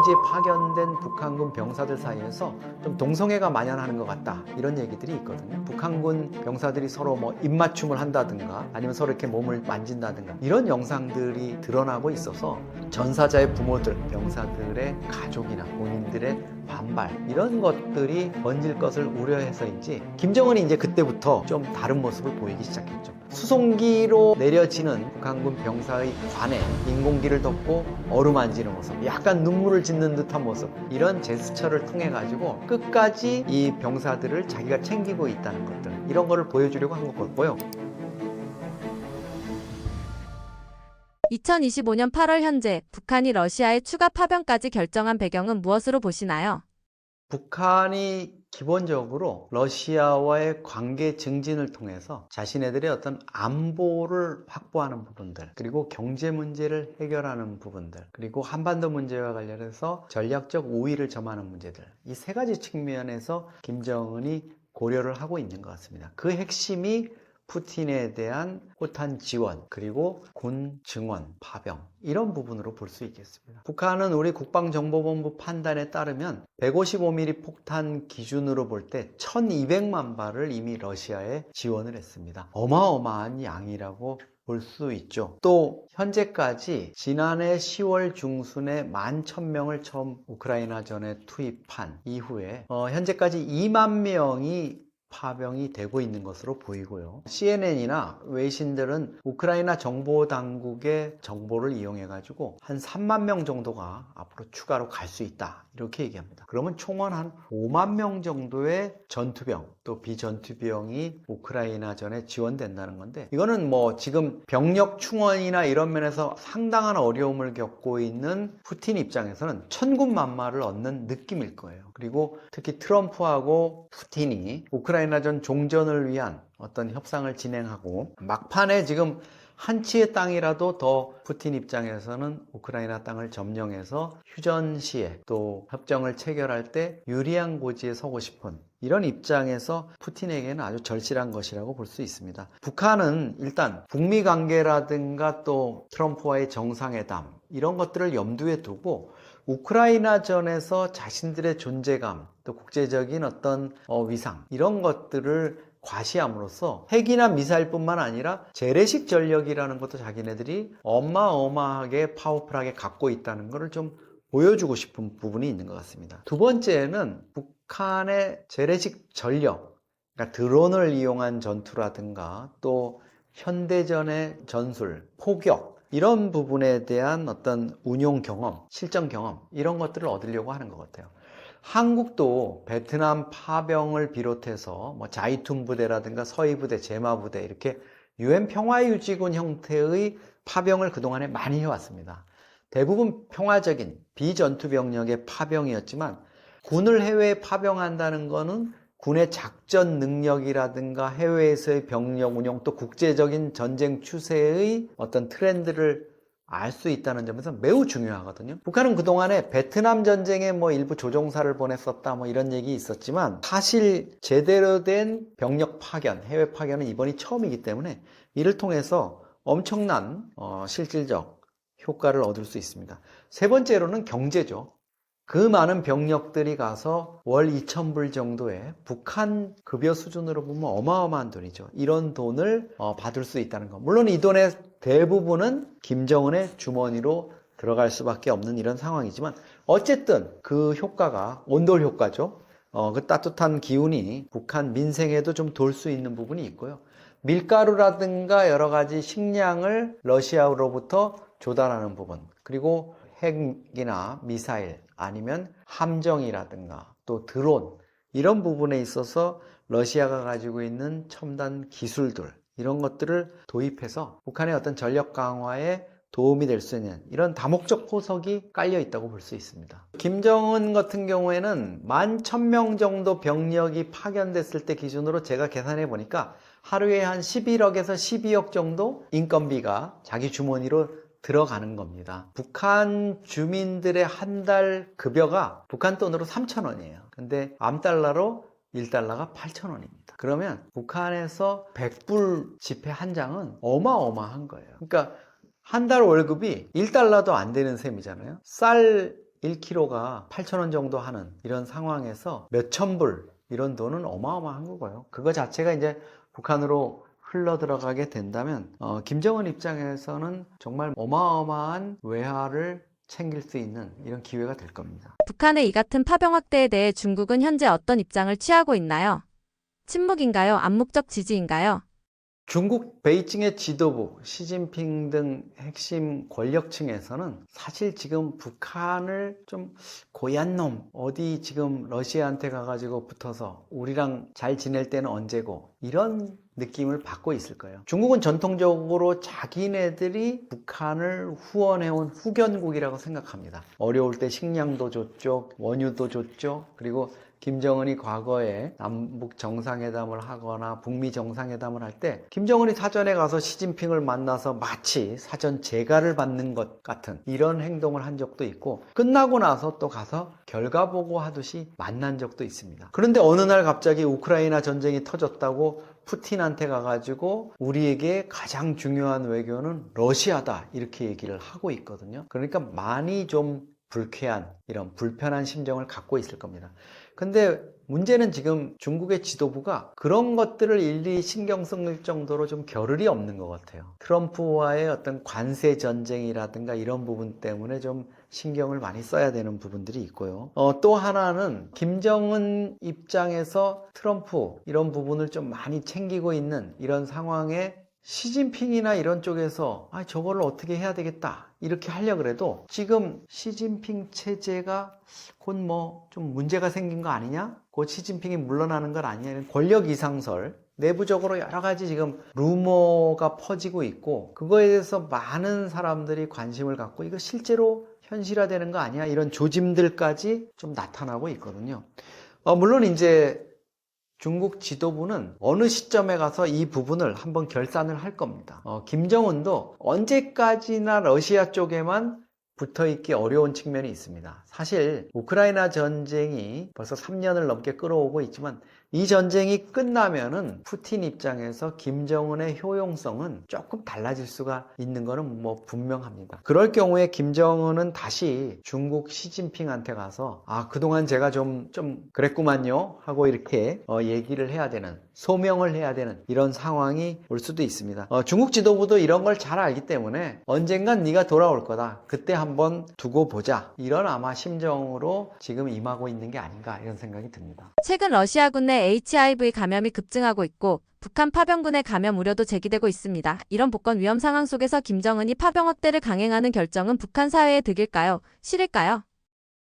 현지에 파견된 북한군 병사들 사이에서 좀 동성애가 만연하는 것 같다 이런 얘기들이 있거든요. 북한군 병사들이 서로 뭐 입맞춤을 한다든가 아니면 서로 이렇게 몸을 만진다든가 이런 영상들이 드러나고 있어서 전사자의 부모들, 병사들의 가족이나 본인들의 반발 이런 것들이 번질 것을 우려해서인지 김정은이 이제 그때부터 좀 다른 모습을 보이기 시작했죠. 수송기로 내려지는 북한군 병사의 관에 인공기를 덮고 어루만지는 모습, 약간 눈물을 짓는 듯한 모습 이런 제스처를 통해 가지고 끝까지 이 병사들을 자기가 챙기고 있다는 것들 이런 거를 보여주려고 한 것 같고요. 2025년 8월 현재 북한이 러시아의 추가 파병까지 결정한 배경은 무엇으로 보시나요? 북한이 기본적으로 러시아와의 관계 증진을 통해서 자신네들의 어떤 안보를 확보하는 부분들, 그리고 경제 문제를 해결하는 부분들, 그리고 한반도 문제와 관련해서 전략적 우위를 점하는 문제들, 이 세 가지 측면에서 김정은이 고려를 하고 있는 것 같습니다. 그 핵심이 푸틴에 대한 호탄 지원 그리고 군 증원 파병 이런 부분으로 볼 수 있겠습니다. 북한은 우리 국방정보본부 판단에 따르면 155mm 폭탄 기준으로 볼 때 1200만 발을 이미 러시아에 지원을 했습니다. 어마어마한 양이라고 볼수 있죠. 또 현재까지 지난해 10월 중순에 11,000명을 처음 우크라이나 전에 투입한 이후에 어, 현재까지 2만 명이 파병이 되고 있는 것으로 보이고요. CNN이나 외신들은 우크라이나 정보 당국의 정보를 이용해 가지고 한 3만 명 정도가 앞으로 추가로 갈 수 있다. 이렇게 얘기합니다. 그러면 총원 한 5만 명 정도의 전투병 또 비전투병이 우크라이나 전에 지원된다는 건데 이거는 뭐 지금 병력 충원이나 이런 면에서 상당한 어려움을 겪고 있는 푸틴 입장에서는 천군만마를 얻는 느낌일 거예요. 그리고 특히 트럼프하고 푸틴이 우크라이나 전 종전을 위한 어떤 협상을 진행하고 막판에 지금 한 치의 땅이라도 더 푸틴 입장에서는 우크라이나 땅을 점령해서 휴전 시에 또 협정을 체결할 때 유리한 고지에 서고 싶은 이런 입장에서 푸틴에게는 아주 절실한 것이라고 볼 수 있습니다. 북한은 일단 북미 관계라든가 또 트럼프와의 정상회담 이런 것들을 염두에 두고 우크라이나전에서 자신들의 존재감 또 국제적인 어떤 어, 위상 이런 것들을 과시함으로써 핵이나 미사일뿐만 아니라 재래식 전력이라는 것도 자기네들이 어마어마하게 파워풀하게 갖고 있다는 것을 좀 보여주고 싶은 부분이 있는 것 같습니다. 두 번째는 북한의 재래식 전력, 그러니까 드론을 이용한 전투라든가 또 현대전의 전술, 포격 이런 부분에 대한 어떤 운용 경험, 실전 경험 이런 것들을 얻으려고 하는 것 같아요. 한국도 베트남 파병을 비롯해서 뭐 자이툰 부대라든가 서해 부대, 제마 부대 이렇게 유엔 평화유지군 형태의 파병을 그동안에 많이 해왔습니다. 대부분 평화적인 비전투 병력의 파병이었지만 군을 해외에 파병한다는 것은 군의 작전 능력이라든가 해외에서의 병력 운용 또 국제적인 전쟁 추세의 어떤 트렌드를 알 수 있다는 점에서 매우 중요하거든요. 북한은 그동안에 베트남 전쟁에 뭐 일부 조종사를 보냈었다 뭐 이런 얘기 있었지만 사실 제대로 된 병력 파견, 해외 파견은 이번이 처음이기 때문에 이를 통해서 엄청난 어, 실질적 효과를 얻을 수 있습니다. 세 번째로는 경제죠. 그 많은 병력들이 가서 월 2,000불 정도의 북한 급여 수준으로 보면 어마어마한 돈이죠. 이런 돈을 어, 받을 수 있다는 것. 물론 이 돈의 대부분은 김정은의 주머니로 들어갈 수밖에 없는 이런 상황이지만 어쨌든 그 효과가 온돌 효과죠. 어, 그 따뜻한 기운이 북한 민생에도 좀 돌 수 있는 부분이 있고요. 밀가루라든가 여러 가지 식량을 러시아로부터 조달하는 부분, 그리고 핵이나 미사일 아니면 함정이라든가 또 드론 이런 부분에 있어서 러시아가 가지고 있는 첨단 기술들 이런 것들을 도입해서 북한의 어떤 전력 강화에 도움이 될 수 있는 이런 다목적 포석이 깔려 있다고 볼 수 있습니다. 김정은 같은 경우에는 만 천 명 정도 병력이 파견됐을 때 기준으로 제가 계산해 보니까 하루에 한 11억에서 12억 정도 인건비가 자기 주머니로 들어가는 겁니다. 북한 주민들의 한 달 급여가 북한 돈으로 3,000원이에요. 근데 암달러로 1달러가 8,000원입니다. 그러면 북한에서 100불 지폐 한 장은 어마어마한 거예요. 그러니까 한 달 월급이 1달러도 안 되는 셈이잖아요. 쌀 1kg가 8,000원 정도 하는 이런 상황에서 몇천 불 이런 돈은 어마어마한 거고요. 그거 자체가 이제 북한으로 흘러 들어가게 된다면 어, 김정은 입장에서는 정말 어마어마한 외화를 챙길 수 있는 이런 기회가 될 겁니다. 북한의 이 같은 파병 확대에 대해 중국은 현재 어떤 입장을 취하고 있나요? 침묵인가요? 암묵적 지지인가요? 중국 베이징의 지도부, 시진핑 등 핵심 권력층에서는 사실 지금 북한을 좀 고얀 놈, 어디 지금 러시아한테 가가지고 붙어서 우리랑 잘 지낼 때는 언제고, 이런 느낌을 받고 있을 거예요. 중국은 전통적으로 자기네들이 북한을 후원해온 후견국이라고 생각합니다. 어려울 때 식량도 줬죠, 원유도 줬죠, 그리고 김정은이 과거에 남북 정상회담을 하거나 북미 정상회담을 할 때 김정은이 사전에 가서 시진핑을 만나서 마치 사전 재가를 받는 것 같은 이런 행동을 한 적도 있고 끝나고 나서 또 가서 결과 보고 하듯이 만난 적도 있습니다. 그런데 어느 날 갑자기 우크라이나 전쟁이 터졌다고 푸틴한테 가가지고 우리에게 가장 중요한 외교는 러시아다 이렇게 얘기를 하고 있거든요. 그러니까 많이 좀 불쾌한 이런 불편한 심정을 갖고 있을 겁니다. 근데 문제는 지금 중국의 지도부가 그런 것들을 일일이 신경 쓸 정도로 좀 겨를이 없는 것 같아요. 트럼프와의 어떤 관세 전쟁이라든가 이런 부분 때문에 좀 신경을 많이 써야 되는 부분들이 있고요. 어, 또 하나는 김정은 입장에서 트럼프 이런 부분을 좀 많이 챙기고 있는 이런 상황에 시진핑이나 이런 쪽에서 아, 저거를 어떻게 해야 되겠다. 이렇게 하려고 그래도 지금 시진핑 체제가 곧 뭐 좀 문제가 생긴 거 아니냐? 곧 시진핑이 물러나는 건 아니냐? 권력 이상설. 내부적으로 여러 가지 지금 루머가 퍼지고 있고 그거에 대해서 많은 사람들이 관심을 갖고 이거 실제로 현실화되는 거 아니야? 이런 조짐들까지 좀 나타나고 있거든요. 어, 물론 이제 중국 지도부는 어느 시점에 가서 이 부분을 한번 결산을 할 겁니다. 어, 김정은도 언제까지나 러시아 쪽에만 붙어 있기 어려운 측면이 있습니다. 사실 우크라이나 전쟁이 벌써 3년을 넘게 끌어오고 있지만 이 전쟁이 끝나면은 푸틴 입장에서 김정은의 효용성은 조금 달라질 수가 있는 거는 뭐 분명합니다. 그럴 경우에 김정은은 다시 중국 시진핑한테 가서 아 그동안 제가 좀좀 그랬구만요 하고 이렇게 어, 얘기를 해야 되는 소명을 해야 되는 이런 상황이 올 수도 있습니다. 어, 중국 지도부도 이런 걸 잘 알기 때문에 언젠간 네가 돌아올 거다. 그때 한번 두고 보자. 이런 아마 심정으로 지금 임하고 있는 게 아닌가 이런 생각이 듭니다. 최근 러시아군 내 HIV 감염이 급증하고 있고 북한 파병군의 감염 우려도 제기되고 있습니다. 이런 복권 위험 상황 속에서 김정은이 파병 확대를 강행하는 결정은 북한 사회에 득일까요? 실일까요?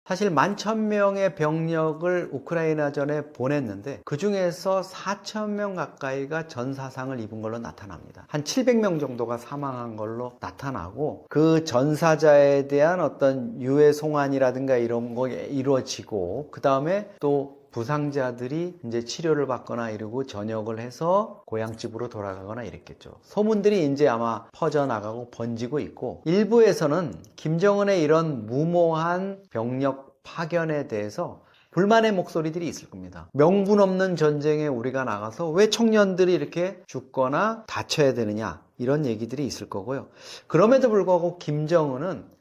사실 만천 명의 병력을 우크라이나전에 보냈는데 그 중에서 4천 명 가까이가 전사상을 입은 걸로 나타납니다. 한 700명 정도가 사망한 걸로 나타나고 그 전사자에 대한 어떤 유해 송환이라든가 이런 거 이루어지고 그 다음에 또 부상자들이 이제 치료를 받거나 이러고 전역을 해서 고향집으로 돌아가거나 이랬겠죠. 소문들이 이제 아마 퍼져나가고 번지고 있고 일부에서는 김정은의 이런 무모한 병력 파견에 대해서 불만의 목소리들이 있을 겁니다. 명분 없는 전쟁에 우리가 나가서 왜 청년들이 이렇게 죽거나 다쳐야 되느냐 이런 얘기들이 있을 거고요. 그럼에도 불구하고 김정은은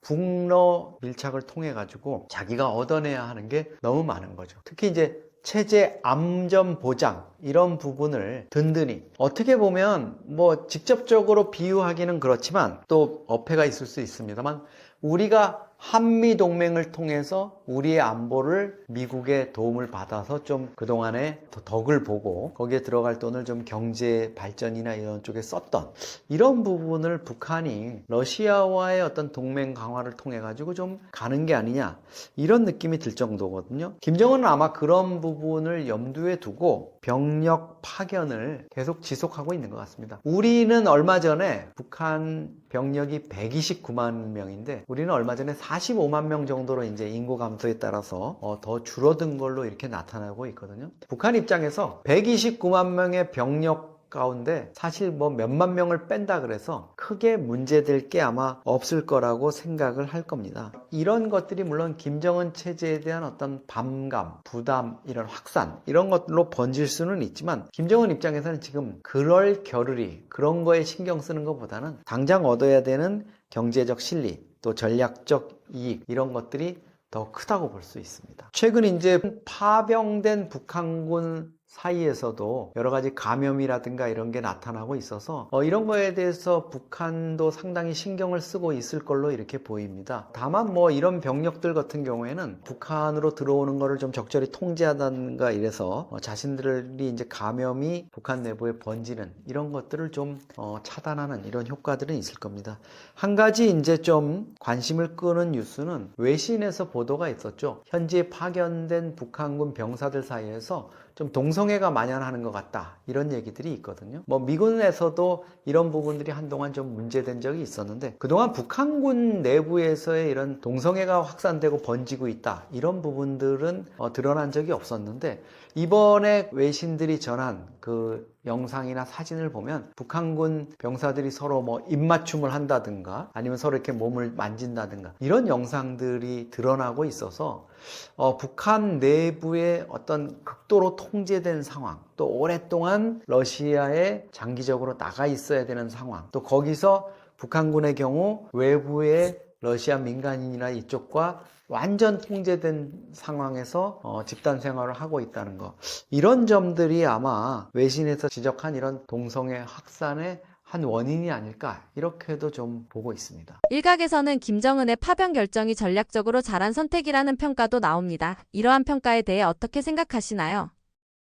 북러 밀착을 통해 가지고 자기가 얻어내야 하는 게 너무 많은 거죠. 특히 이제 체제 암전 보장 이런 부분을 든든히 어떻게 보면 뭐 직접적으로 비유하기는 그렇지만 또 어폐가 있을 수 있습니다만 우리가 한미 동맹을 통해서 우리의 안보를 미국의 도움을 받아서 좀 그동안에 더 덕을 보고 거기에 들어갈 돈을 좀 경제 발전이나 이런 쪽에 썼던 이런 부분을 북한이 러시아와의 어떤 동맹 강화를 통해 가지고 좀 가는 게 아니냐 이런 느낌이 들 정도거든요. 김정은은 아마 그런 부분을 염두에 두고 병력 파견을 계속 지속하고 있는 것 같습니다. 우리는 얼마 전에 북한 병력이 129만 명인데 우리는 얼마 전에 45만 명 정도로 이제 인구 감소에 따라서 어, 더 줄어든 걸로 이렇게 나타나고 있거든요. 북한 입장에서 129만 명의 병력 가운데 사실 뭐 몇만 명을 뺀다 그래서 크게 문제될 게 아마 없을 거라고 생각을 할 겁니다. 이런 것들이 물론 김정은 체제에 대한 어떤 반감, 부담, 이런 확산 이런 것들로 번질 수는 있지만 김정은 입장에서는 지금 그럴 겨를이 그런 거에 신경 쓰는 것보다는 당장 얻어야 되는 경제적 실리 또 전략적 이익 이런 것들이 더 크다고 볼 수 있습니다. 최근 이제 파병된 북한군 사이에서도 여러 가지 감염이라든가 이런 게 나타나고 있어서 어, 이런 거에 대해서 북한도 상당히 신경을 쓰고 있을 걸로 이렇게 보입니다. 다만 뭐 이런 병력들 같은 경우에는 북한으로 들어오는 거를 좀 적절히 통제하다든가 이래서 어, 자신들이 이제 감염이 북한 내부에 번지는 이런 것들을 좀 어, 차단하는 이런 효과들은 있을 겁니다. 한 가지 이제 좀 관심을 끄는 뉴스는 외신에서 보도가 있었죠. 현재 파견된 북한군 병사들 사이에서 좀 동성애가 만연하는 것 같다. 이런 얘기들이 있거든요. 뭐 미군에서도 이런 부분들이 한동안 좀 문제된 적이 있었는데 그동안 북한군 내부에서의 이런 동성애가 확산되고 번지고 있다. 이런 부분들은 어, 드러난 적이 없었는데 이번에 외신들이 전한 그 영상이나 사진을 보면 북한군 병사들이 서로 뭐 입맞춤을 한다든가 아니면 서로 이렇게 몸을 만진다든가 이런 영상들이 드러나고 있어서 어, 북한 내부의 어떤 극도로 통제된 상황, 또 오랫동안 러시아에 장기적으로 나가 있어야 되는 상황, 또 거기서 북한군의 경우 외부의 러시아 민간인이나 이쪽과 완전 통제된 상황에서 어, 집단 생활을 하고 있다는 거. 이런 점들이 아마 외신에서 지적한 이런 동성애 확산의 한 원인이 아닐까 이렇게도 좀 보고 있습니다. 일각에서는 김정은의 파병 결정이 전략적으로 잘한 선택이라는 평가도 나옵니다. 이러한 평가에 대해 어떻게 생각하시나요?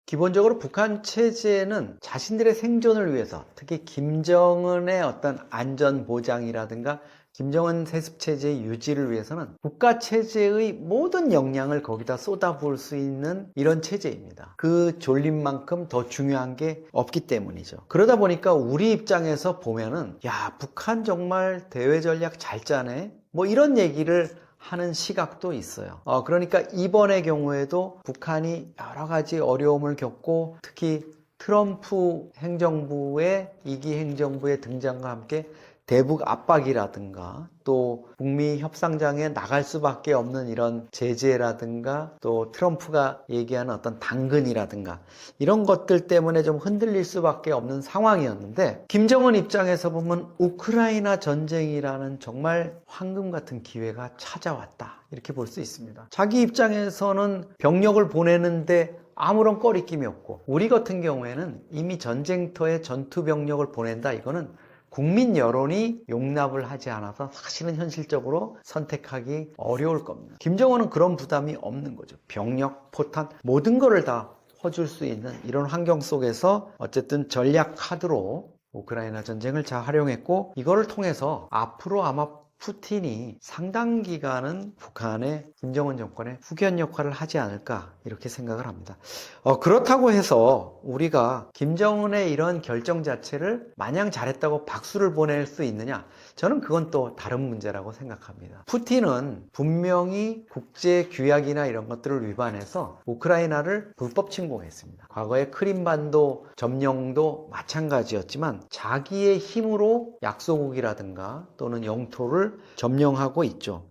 기본적으로 북한 체제는 자신들의 생존을 위해서 특히 김정은의 어떤 안전 보장이라든가 김정은 세습 체제의 유지를 위해서는 국가 체제의 모든 역량을 거기다 쏟아부을 수 있는 이런 체제입니다. 그 졸림만큼 더 중요한 게 없기 때문이죠. 그러다 보니까 우리 입장에서 보면은 야 북한 정말 대외 전략 잘 짜네. 뭐 이런 얘기를 하는 시각도 있어요. 어, 그러니까 이번의 경우에도 북한이 여러 가지 어려움을 겪고 특히 트럼프 행정부의 이기 행정부의 등장과 함께 대북 압박이라든가 또 북미 협상장에 나갈 수밖에 없는 이런 제재라든가 또 트럼프가 얘기하는 어떤 당근이라든가 이런 것들 때문에 좀 흔들릴 수밖에 없는 상황이었는데 김정은 입장에서 보면 우크라이나 전쟁이라는 정말 황금 같은 기회가 찾아왔다 이렇게 볼 수 있습니다. 자기 입장에서는 병력을 보내는데 아무런 꺼리낌이 없고 우리 같은 경우에는 이미 전쟁터에 전투 병력을 보낸다 이거는 국민 여론이 용납을 하지 않아서 사실은 현실적으로 선택하기 어려울 겁니다. 김정은은 그런 부담이 없는 거죠. 병력, 포탄, 모든 것을 다 퍼줄 수 있는 이런 환경 속에서 어쨌든 전략 카드로 우크라이나 전쟁을 잘 활용했고 이거를 통해서 앞으로 아마 푸틴이 상당 기간은 북한의 김정은 정권의 후견 역할을 하지 않을까 이렇게 생각을 합니다. 어, 그렇다고 해서 우리가 김정은의 이런 결정 자체를 마냥 잘했다고 박수를 보낼 수 있느냐? 저는 그건 또 다른 문제라고 생각합니다. 푸틴은 분명히 국제 규약이나 이런 것들을 위반해서 우크라이나를 불법 침공했습니다. 과거에 크림반도 점령도 마찬가지였지만 자기의 힘으로 약소국이라든가 또는 영토를 점령하고 있죠.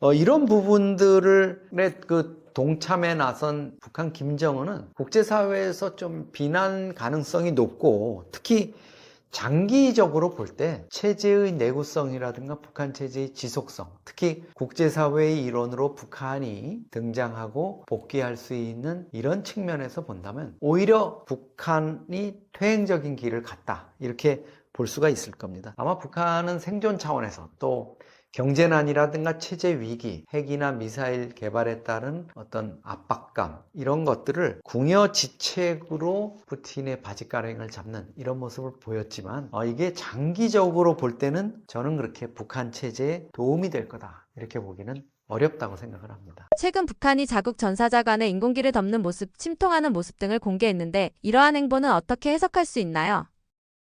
어, 이런 부분들의 그 동참에 나선 북한 김정은은 국제사회에서 좀 비난 가능성이 높고 특히 장기적으로 볼 때 체제의 내구성이라든가 북한 체제의 지속성, 특히 국제사회의 일원으로 북한이 등장하고 복귀할 수 있는 이런 측면에서 본다면 오히려 북한이 퇴행적인 길을 갔다. 이렇게 볼 수가 있을 겁니다. 아마 북한은 생존 차원에서 또 경제난이라든가 체제 위기, 핵이나 미사일 개발에 따른 어떤 압박감, 이런 것들을 궁여 지책으로 푸틴의 바지가랑이를 잡는 이런 모습을 보였지만, 어, 이게 장기적으로 볼 때는 저는 그렇게 북한 체제에 도움이 될 거다. 이렇게 보기는 어렵다고 생각을 합니다. 최근 북한이 자국 전사자 간의 인공기를 덮는 모습, 침통하는 모습 등을 공개했는데 이러한 행보는 어떻게 해석할 수 있나요?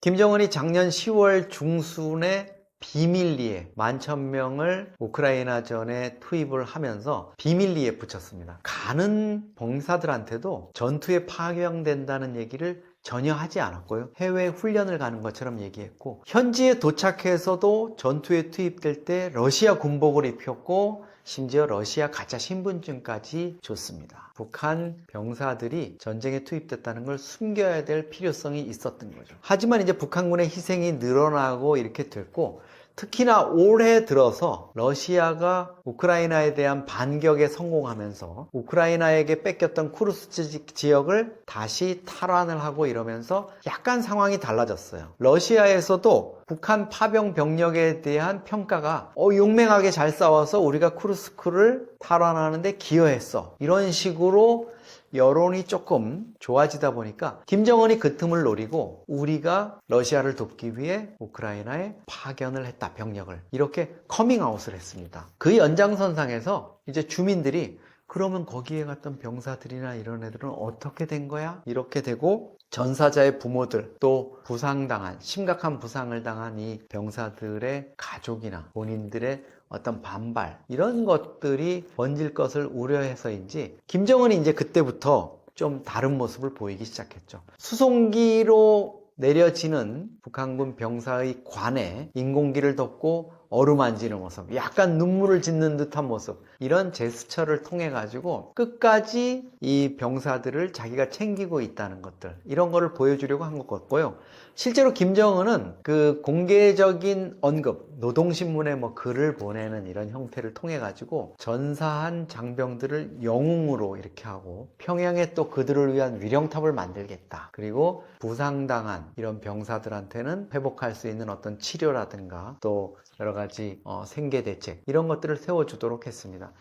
김정은이 작년 10월 중순에 비밀리에 만천 명을 우크라이나 전에 투입을 하면서 비밀리에 붙였습니다. 가는 병사들한테도 전투에 파병된다는 얘기를 전혀 하지 않았고요. 해외 훈련을 가는 것처럼 얘기했고 현지에 도착해서도 전투에 투입될 때 러시아 군복을 입혔고 심지어 러시아 가짜 신분증까지 줬습니다. 북한 병사들이 전쟁에 투입됐다는 걸 숨겨야 될 필요성이 있었던 거죠. 하지만 이제 북한군의 희생이 늘어나고 이렇게 됐고 특히나 올해 들어서 러시아가 우크라이나에 대한 반격에 성공하면서 우크라이나에게 뺏겼던 쿠르스 지역을 다시 탈환을 하고 이러면서 약간 상황이 달라졌어요. 러시아에서도 북한 파병 병력에 대한 평가가 어, 용맹하게 잘 싸워서 우리가 쿠르스크를 탈환하는데 기여했어. 이런 식으로 여론이 조금 좋아지다 보니까 김정은이 그 틈을 노리고 우리가 러시아를 돕기 위해 우크라이나에 파견을 했다 병력을 이렇게 커밍아웃을 했습니다. 그 연장선상에서 이제 주민들이 그러면 거기에 갔던 병사들이나 이런 애들은 어떻게 된 거야? 이렇게 되고 전사자의 부모들 또 부상당한 심각한 부상을 당한 이 병사들의 가족이나 본인들의 어떤 반발 이런 것들이 번질 것을 우려해서인지 김정은이 이제 그때부터 좀 다른 모습을 보이기 시작했죠. 수송기로 내려지는 북한군 병사의 관에 인공기를 덮고 어루만지는 모습, 약간 눈물을 짓는 듯한 모습, 이런 제스처를 통해 가지고 끝까지 이 병사들을 자기가 챙기고 있다는 것들, 이런 거를 보여주려고 한 것 같고요. 실제로 김정은은 그 공개적인 언급, 노동신문에 뭐 글을 보내는 이런 형태를 통해 가지고 전사한 장병들을 영웅으로 이렇게 하고 평양에 또 그들을 위한 위령탑을 만들겠다. 그리고 부상당한 이런 병사들한테는 회복할 수 있는 어떤 치료라든가 또 여러 가지 어, 생계 대책 이런 것들을 세워주도록 했습니다.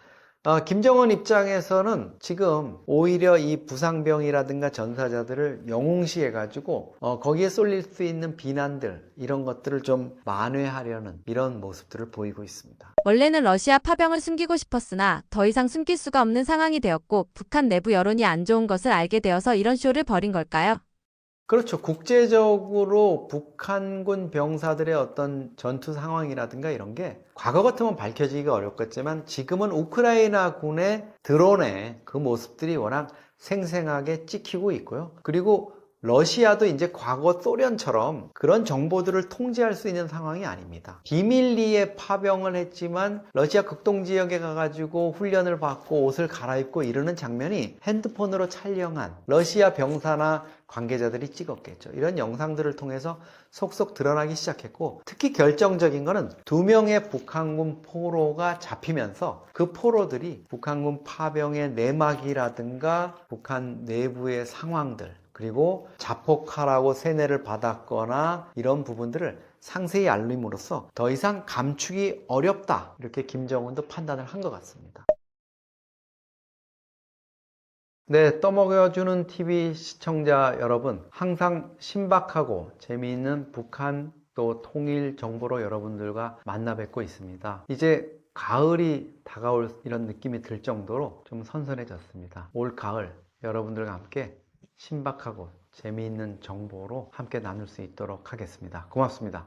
어, 김정은 입장에서는 지금 오히려 이 부상병이라든가 전사자들을 영웅시해 가지고 어, 거기에 쏠릴 수 있는 비난들 이런 것들을 좀 만회하려는 이런 모습들을 보이고 있습니다. 원래는 러시아 파병을 숨기고 싶었으나 더 이상 숨길 수가 없는 상황이 되었고 북한 내부 여론이 안 좋은 것을 알게 되어서 이런 쇼를 벌인 걸까요? 그렇죠. 국제적으로 북한군 병사들의 어떤 전투 상황이라든가 이런 게 과거 같으면 밝혀지기가 어렵겠지만 지금은 우크라이나 군의 드론의 그 모습들이 워낙 생생하게 찍히고 있고요. 그리고 러시아도 이제 과거 소련처럼 그런 정보들을 통제할 수 있는 상황이 아닙니다. 비밀리에 파병을 했지만 러시아 극동 지역에 가가지고 훈련을 받고 옷을 갈아입고 이러는 장면이 핸드폰으로 촬영한 러시아 병사나 관계자들이 찍었겠죠. 이런 영상들을 통해서 속속 드러나기 시작했고 특히 결정적인 것은 두 명의 북한군 포로가 잡히면서 그 포로들이 북한군 파병의 내막이라든가 북한 내부의 상황들 그리고 자폭하라고 세뇌를 받았거나 이런 부분들을 상세히 알림으로써 더 이상 감추기 어렵다 이렇게 김정은도 판단을 한 것 같습니다. 네, 떠먹여주는 TV 시청자 여러분, 항상 신박하고 재미있는 북한 또 통일 정보로 여러분들과 만나 뵙고 있습니다. 이제 가을이 다가올 이런 느낌이 들 정도로 좀 선선해졌습니다. 올 가을 여러분들과 함께 신박하고 재미있는 정보로 함께 나눌 수 있도록 하겠습니다. 고맙습니다.